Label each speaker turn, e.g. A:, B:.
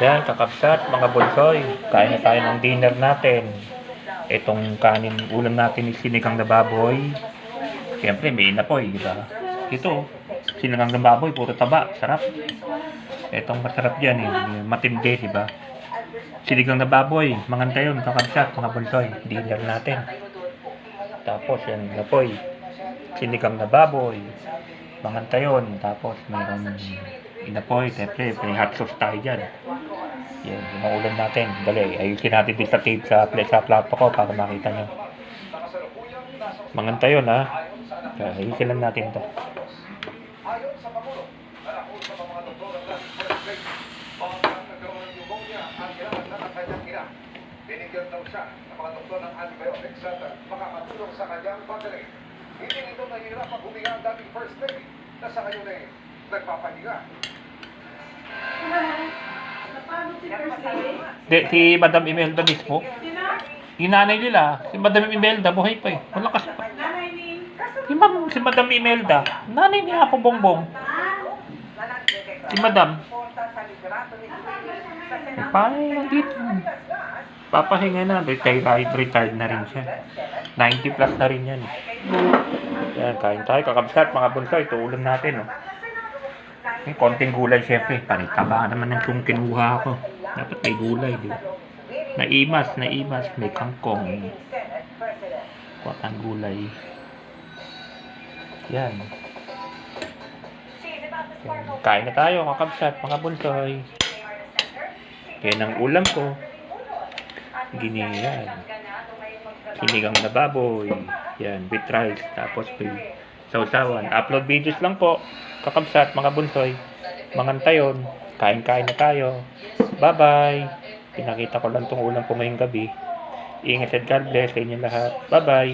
A: Yan, kakapsat, mga bunsoy. Kain na tayo ng dinner natin. Itong kanin, ulam natin is sinigang na baboy. Siyempre, may inapoy, di ba? Ito, sinigang na baboy, puro taba. Sarap. Itong masarap yan, eh. matindi, di ba? Sinigang na baboy, mga yun, kakapsat, mga bunsoy. Dinner natin. Tapos, yan, inapoy. Sinigang na baboy. Mga tayon. Tapos, meron inapoy, siyempre, may hot sauce tayo dyan. Yan, yung mga ulam natin. Dali, ayusin natin din sa tape sa, sa plato ko para makita nyo. Mga tayon, ha? Kaya, ayusin lang natin to.
B: Ang ang. Binigyan daw siya ng mga doktor ng antibiotics at makakatulong sa kanyang pagaling. Hindi nito nahihirap huminga ang dating first lady na sa ngayon ay nagpapahinga.
A: Di, si Madam Imelda mismo, yung nanay nila, si Madam Imelda, buhay pa eh. Malakas pa.
C: Nanay ni...
A: Si, Ma'am, si Madam Imelda, nanay ni Apo Bongbong. Si Madam. Paano yung nandito? Papahinga na, retired, retired na rin siya. 90 plus na rin yan. eh. Yan, kain tayo, kakabsat, mga bunsoy, ito ulam natin. Oh. May konting gulay syempre, panitaba naman ng yung kinuha ko. Dapat may gulay, di ba? Naimas, naimas, may kangkong. Kuwatang gulay. Yan. Yan. Kain na tayo, kakabsat, mga bunsoy. Yan ang ulam ko. Giniyan. Sinigang na baboy. Yan, with rice. Tapos may sausawan. Upload videos lang po. Kakabsat, mga bunsoy. Mga tayon. Kain-kain na tayo. Bye-bye. Pinakita ko lang tong ulam ko ngayong gabi. Ingat at God bless sa inyo lahat. Bye-bye.